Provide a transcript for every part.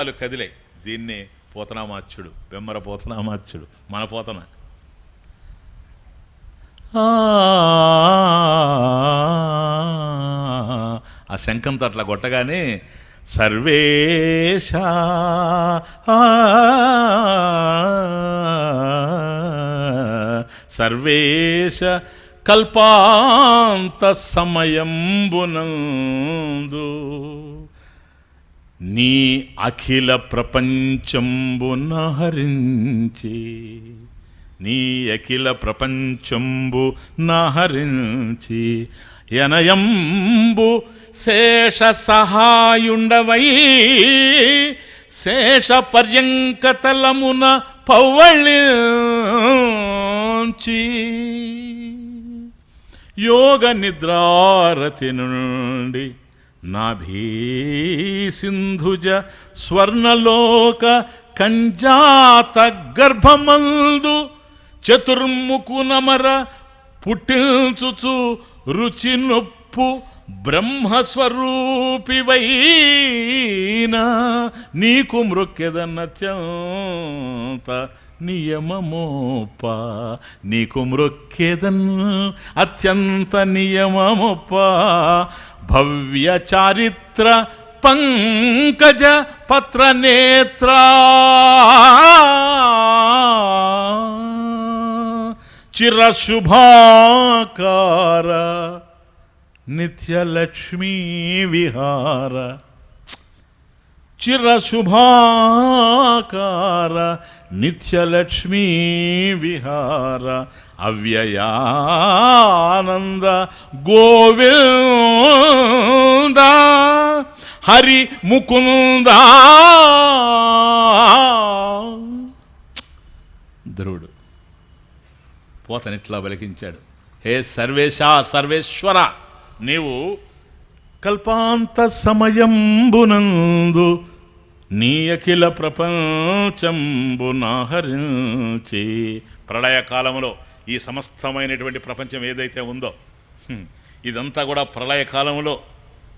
వాళ్ళు కదిలే. దీన్ని పోతనామాచ్యుడు బెమ్మర పోతనామాచ్యుడు మన పోతన. ఆ ఆ శంఖంతో అట్లా కొట్టగానే సర్వేశ సర్వేశ కల్పాంత సమయంబునందు నీ అఖిల ప్రపంచంబున హరించి నీ అఖిల ప్రపంచంబు నహరించి ఎనయంబు శేష సహాయుండవై శేష పర్యంకతలమున పౌవళించి యోగ నిద్రారతి నుండి నాభీసింధుజ స్వర్ణలోక కంజాత గర్భమందు చతుర్ముకునమర పుట్టించుచు రుచి నొప్పు బ్రహ్మస్వరూపివైనా నీకు మృక్కెదన్నత్యంత నియమమోప నీకు మృక్కెదన్ అత్యంత నియమమోప. భవ్య చారిత్ర పంకజ పత్ర నేత్ర. చిరశుభాకార నిత్యలక్ష్మీ విహార. చిరశుభాకార నిత్యలక్ష్మీ విహార అవ్యయానంద గోవింద హరి ముకుంద. ధ్రువుడు పోతని వెలిగించాడు. హే సర్వేశ సర్వేశ్వర నీవు కల్పాంత సమయంబునందు నీ అఖిల ప్రపంచంబునాహరించి ప్రళయకాలములో ఈ సమస్తమైనటువంటి ప్రపంచం ఏదైతే ఉందో ఇదంతా కూడా ప్రళయకాలంలో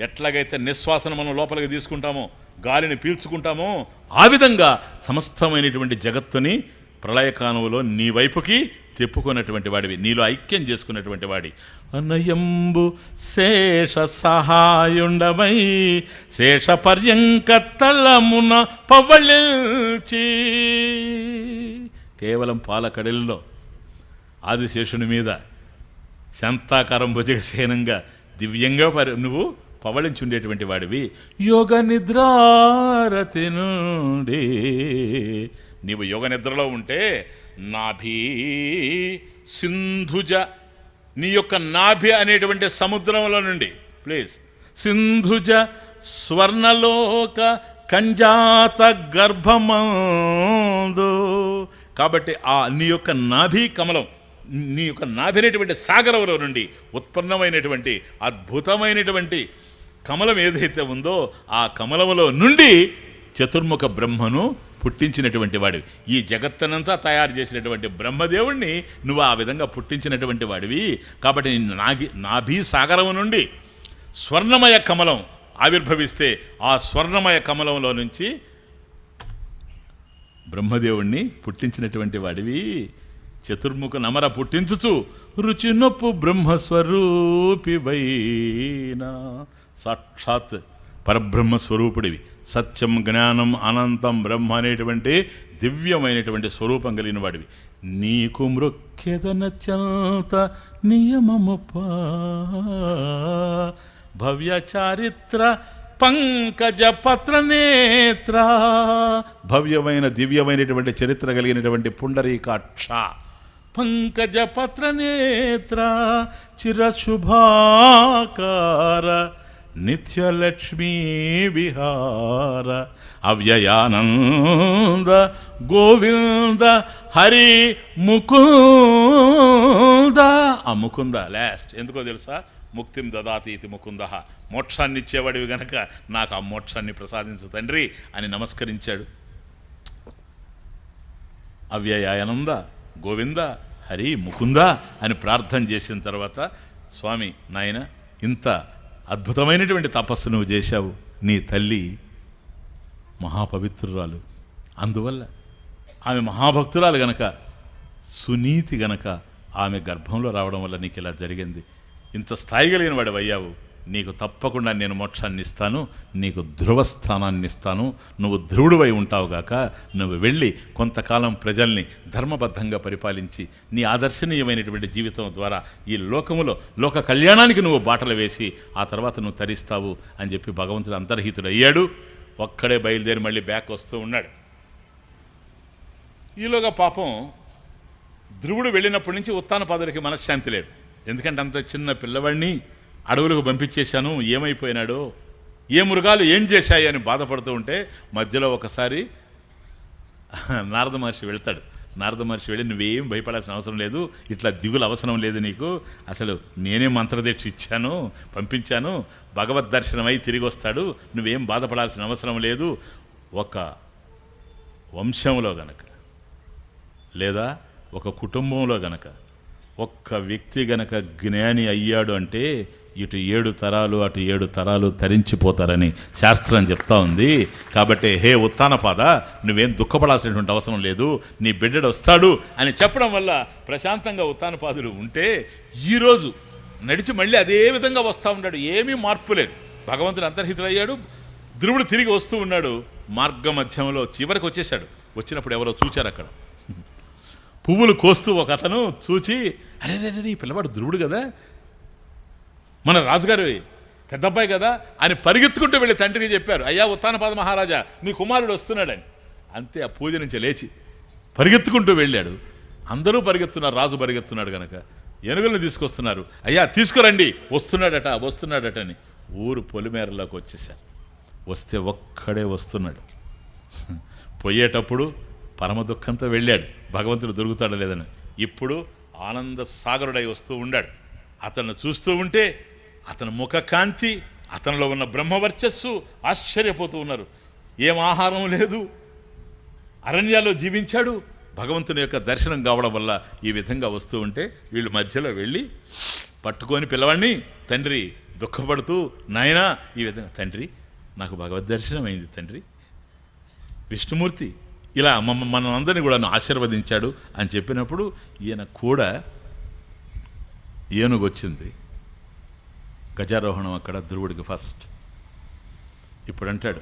ఎట్లాగైతే నిశ్వాసన మనం లోపలికి తీసుకుంటామో గాలిని పీల్చుకుంటామో ఆ విధంగా సమస్తమైనటువంటి జగత్తుని ప్రళయకాలంలో నీ వైపుకి తెప్పుకున్నటువంటి వాడివి. నీలో ఐక్యం చేసుకున్నటువంటి వాడి. అనయంబు శేష సహాయుండమై శేష పర్యంక తలమున పవళించి కేవలం పాలకడలిలో ఆదిశేషుని మీద శంతాకారం భుజగశయనంగా దివ్యంగా పరి నువ్వు పవళించుండేటువంటి వాడివి. యోగ నిద్రారతి నుండి నీవు యోగ నిద్రలో ఉంటే నాభి సింధుజ. నీ యొక్క నాభి అనేటువంటి సముద్రంలో నుండి ప్లీజ్ సింధుజ స్వర్ణలోక కంజాత గర్భమందు. కాబట్టి ఆ నీ యొక్క నాభి కమలం నీ యొక్క నాభి అనేటువంటి సాగరంలో నుండి ఉత్పన్నమైనటువంటి అద్భుతమైనటువంటి కమలం ఏదైతే ఉందో ఆ కమలములో నుండి చతుర్ముఖ బ్రహ్మను పుట్టించినటువంటి వాడివి. ఈ జగత్తనంతా తయారు చేసినటువంటి బ్రహ్మదేవుణ్ణి నువ్వు ఆ విధంగా పుట్టించినటువంటి వాడివి. కాబట్టి నాగి నాభి సాగరం నుండి స్వర్ణమయ కమలం ఆవిర్భవిస్తే ఆ స్వర్ణమయ కమలంలో నుంచి బ్రహ్మదేవుణ్ణి పుట్టించినటువంటి వాడివి. చతుర్ముఖ నమర పుట్టించుచు రుచి నొప్పు బ్రహ్మస్వరూపివైనా. సాక్షాత్ పరబ్రహ్మ స్వరూపుడివి. సత్యం జ్ఞానం అనంతం బ్రహ్మ అనేటువంటి దివ్యమైనటువంటి స్వరూపం కలిగిన వాడివి. నీకు మృక్కెదనత్యంత నియమముపా భవ్య చారిత్ర పంకజ పత్ర నేత్ర భవ్యమైన దివ్యమైనటువంటి చరిత్ర కలిగినటువంటి పుండరీకాక్ష. పంకజ పత్ర నేత్ర చిరశుభాకార. నిత్యలక్ష్మీ విహార అవ్యయానంద గోవింద హరి ముకుంద. ఆ ముకుంద లాస్ట్ ఎందుకో తెలుసా? ముక్తిం దదాతి ఇది ముకుంద. మోక్షాన్ని ఇచ్చేవాడివి గనక నాకు ఆ మోక్షాన్ని ప్రసాదించు తండ్రి అని నమస్కరించాడు. అవ్యయానంద గోవింద హరి ముకుంద అని ప్రార్థన చేసిన తర్వాత స్వామి నాయన ఇంత అద్భుతమైనటువంటి తపస్సు నువ్వు చేశావు. నీ తల్లి మహాపవిత్రురాలు. అందువల్ల ఆమె మహాభక్తురాలు గనక సునీతి గనక ఆమె గర్భంలో రావడం వల్ల నీకు ఇలా జరిగింది. ఇంత స్థాయి కలిగిన వాడు అయ్యావు నీకు తప్పకుండా నేను మోక్షాన్ని ఇస్తాను నీకు ధ్రువస్థానాన్ని ఇస్తాను నువ్వు ధ్రువుడివై ఉంటావుగాక నువ్వు వెళ్ళి కొంతకాలం ప్రజల్ని ధర్మబద్ధంగా పరిపాలించి నీ ఆదర్శనీయమైనటువంటి జీవితం ద్వారా ఈ లోకములో లోక కళ్యాణానికి నువ్వు బాటలు వేసి ఆ తర్వాత నువ్వు తరిస్తావు అని చెప్పి భగవంతుడు అంతర్హితుడు అయ్యాడు. ఒక్కడే బయలుదేరి మళ్ళీ బ్యాక్ వస్తూ ఉన్నాడు. ఈలోగా పాపం ధ్రువుడు వెళ్ళినప్పటి నుంచి ఉత్తానపాదుడికి మనశ్శాంతి లేదు. ఎందుకంటే అంత చిన్న పిల్లవాడిని అడవులకు పంపించేశాను ఏమైపోయినాడో ఏ మృగాలు ఏం చేశాయి అని బాధపడుతూ ఉంటే మధ్యలో ఒకసారి నారద మహర్షి వెళ్తాడు. నారద మహర్షి వెళ్ళి నువ్వేం భయపడాల్సిన అవసరం లేదు ఇట్లా దిగులు అవసరం లేదు నీకు. అసలు నేనే మంత్రదీక్ష ఇచ్చాను పంపించాను భగవద్ దర్శనమై తిరిగి వస్తాడు. నువ్వేం బాధపడాల్సిన అవసరం లేదు. ఒక వంశంలో గనక లేదా ఒక కుటుంబంలో గనక ఒక్క వ్యక్తి గనక జ్ఞాని అయ్యాడు అంటే ఇటు ఏడు తరాలు అటు ఏడు తరాలు తరించిపోతారని శాస్త్రం చెప్తా ఉంది. కాబట్టి హే ఉత్తానపాద నువ్వేం దుఃఖపడాల్సినటువంటి అవసరం లేదు నీ బిడ్డడు వస్తాడు అని చెప్పడం వల్ల ప్రశాంతంగా ఉత్తానపాదులు ఉంటే ఈరోజు నడిచి మళ్ళీ అదే విధంగా వస్తూ ఉన్నాడు. ఏమీ మార్పు లేదు. భగవంతుడు అంతర్హితుడయ్యాడు. ధ్రువుడు తిరిగి వస్తూ ఉన్నాడు. మార్గ మధ్యంలో చివరికి వచ్చేసాడు వచ్చినప్పుడు ఎవరో చూచారు అక్కడ. పువ్వులు కోస్తూ ఒక అతను చూచి అరే రే, రే, ఈ పిల్లవాడు ధ్రువుడు కదా. మన రాజుగారు పెద్దబ్బాయి కదా అని పరిగెత్తుకుంటూ వెళ్ళి తండ్రికి చెప్పారు అయ్యా ఉత్తానపాద మహారాజా మీ కుమారుడు వస్తున్నాడని. అంతే ఆ పూజ నుంచి లేచి పరిగెత్తుకుంటూ వెళ్ళాడు. అందరూ పరిగెత్తున్నారు రాజు పరిగెత్తున్నాడు కనుక ఏనుగులను తీసుకొస్తున్నారు. అయ్యా తీసుకురండి. వస్తున్నాడట వస్తున్నాడట అని ఊరు పొలిమేరలోకి వచ్చేసారు వస్తే ఒక్కడే వస్తున్నాడు. పోయేటప్పుడు పరమ దుఃఖంతో వెళ్ళాడు. భగవంతుడు దొరుకుతాడు లేదని ఇప్పుడు ఆనంద సాగరుడై వస్తూ ఉన్నాడు అతను చూస్తూ ఉంటే అతని ముఖ కాంతి అతనిలో ఉన్న బ్రహ్మవర్చస్సు ఆశ్చర్యపోతూ ఉన్నారు. ఏం ఆహారం లేదు? అరణ్యాలో జీవించాడు. భగవంతుని యొక్క దర్శనం కావడం వల్ల ఈ విధంగా వస్తూ ఉంటే వీళ్ళు మధ్యలో వెళ్ళి పట్టుకొని పిల్లవాడిని తండ్రి దుఃఖపడుతూ నాయనా ఈ విధంగా తండ్రి నాకు భగవద్ దర్శనం అయింది తండ్రి. విష్ణుమూర్తి ఇలా మమ్మ మనందరినీ కూడా ఆశీర్వదించాడు అని చెప్పినప్పుడు ఈయన కూడా ఏనుగు వచ్చింది గజారోహణం అక్కడ ధ్రువుడికి ఫస్ట్. ఇప్పుడు అంటాడు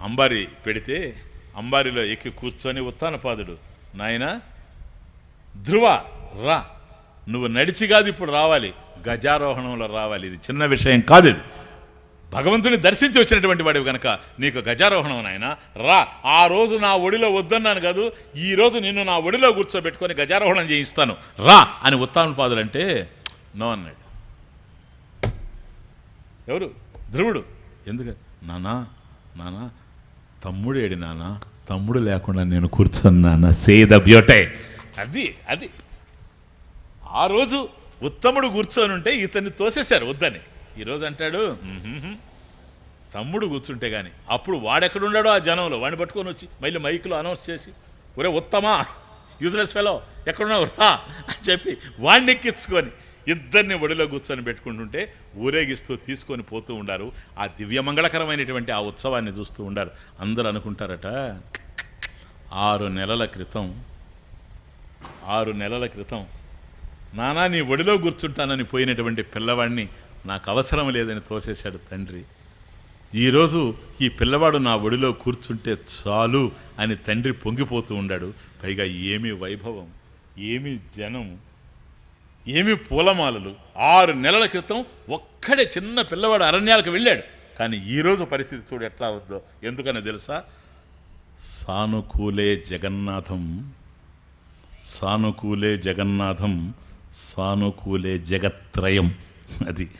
అంబారి పెడితే అంబారిలో ఎక్కి కూర్చొని ఉత్తానపాదుడు నాయనా ధ్రువ రా. నువ్వు నడిచి కాదు ఇప్పుడు రావాలి. గజారోహణంలో రావాలి. ఇది చిన్న విషయం కాదు ఇది. భగవంతుని దర్శించి వచ్చినటువంటి వాడివి కనుక నీకు గజారోహణం నాయన రా. ఆ రోజు నా ఒడిలో వద్దన్నాను కాదు ఈ రోజు నిన్ను నా ఒడిలో కూర్చోబెట్టుకొని గజారోహణం చేయిస్తాను. రా అని ఉత్తానపాదుడు అంటే నో అన్నాడు. ఎవరు? ధ్రువుడు? ఎందుకు? నానా నానా తమ్ముడు ఏడి నానా? తమ్ముడు లేకుండా నేను కూర్చున్నానా సే ద బ్యూటే అది అది. ఆ రోజు ఉత్తముడు కూర్చొని ఉంటే ఇతన్ని తోసేశారు వద్దని. ఈరోజు అంటాడు "మ్మ్హ్మ్. తమ్ముడు కూర్చుంటే గాని అప్పుడు వాడెక్కడున్నాడో ఆ జనంలో? వాడిని పట్టుకొని వచ్చి మళ్ళీ మైకులో అనౌన్స్ చేసి ఒరే ఉత్తమా యూజ్లెస్ ఫెలో ఎక్కడున్నావు? రా అని చెప్పి వాడిని ఎక్కించుకొని ఇద్దరిని ఒడిలో కూర్చొని పెట్టుకుంటుంటే ఊరేగిస్తూ తీసుకొని పోతూ ఉండారు. ఆ దివ్యమంగళకరమైనటువంటి ఆ ఉత్సవాన్ని చూస్తూ ఉండారు. అందరూ అనుకుంటారట ఆరు నెలల క్రితం ఆరు నెలల క్రితం నానా నీ ఒడిలో కూర్చుంటానని పోయినటువంటి పిల్లవాడిని నాకు అవసరం లేదని తోసేశాడు తండ్రి. ఈరోజు ఈ పిల్లవాడు నా ఒడిలో కూర్చుంటే చాలు అని తండ్రి పొంగిపోతూ ఉండాడు. పైగా ఏమి వైభవం ఏమి జనం ఏమి పూలమాలలు. ఆరు నెలల క్రితం ఒక్కడే చిన్న పిల్లవాడు అరణ్యాలకు వెళ్ళాడు. కానీ ఈరోజు పరిస్థితి చూడు ఎట్లా ఉందో. ఎందుకని తెలుసా? సానుకూలే జగన్నాథం సానుకూలే జగన్నాథం సానుకూలే జగత్రయం. అది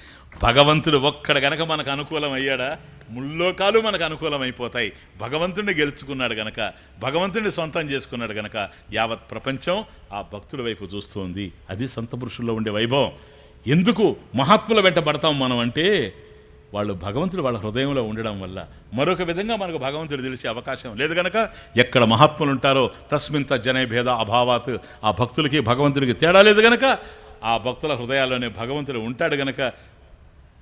భగవంతుడు ఒక్కడ గనక మనకు అనుకూలం అయ్యాడా ముల్లోకాలు మనకు అనుకూలం అయిపోతాయి భగవంతుడిని గెలుచుకున్నాడు గనక భగవంతుడిని సొంతం చేసుకున్నాడు గనక యావత్ ప్రపంచం ఆ భక్తుడి వైపు చూస్తోంది. అది సంత పురుషుల్లో ఉండే వైభవం. ఎందుకు మహాత్ముల వెంట పడతాం మనం అంటే వాళ్ళు భగవంతుడు వాళ్ళ హృదయంలో ఉండడం వల్ల. మరొక విధంగా మనకు భగవంతుడు తెలిసే అవకాశం లేదు గనక ఎక్కడ మహాత్ములు ఉంటారో తస్మింత జనభేద అభావాత్ ఆ భక్తులకి భగవంతుడికి తేడా లేదు గనక ఆ భక్తుల హృదయాల్లోనే భగవంతుడు ఉంటాడు గనక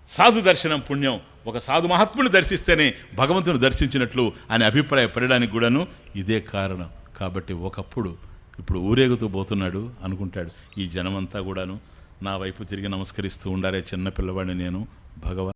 సాధు దర్శనం పుణ్యం. ఒక సాధు మహాత్ముని దర్శిస్తేనే భగవంతుని దర్శించినట్లు అని అభిప్రాయపడడానికి కూడాను ఇదే కారణం. కాబట్టి ఒకప్పుడు ఇప్పుడు ఊరేగుతూ పోతున్నాడు అనుకుంటాడు. ఈ జనమంతా కూడాను నా వైపు తిరిగి నమస్కరిస్తూ ఉండాలే చిన్న పిల్లవాడిని నేను. భగవ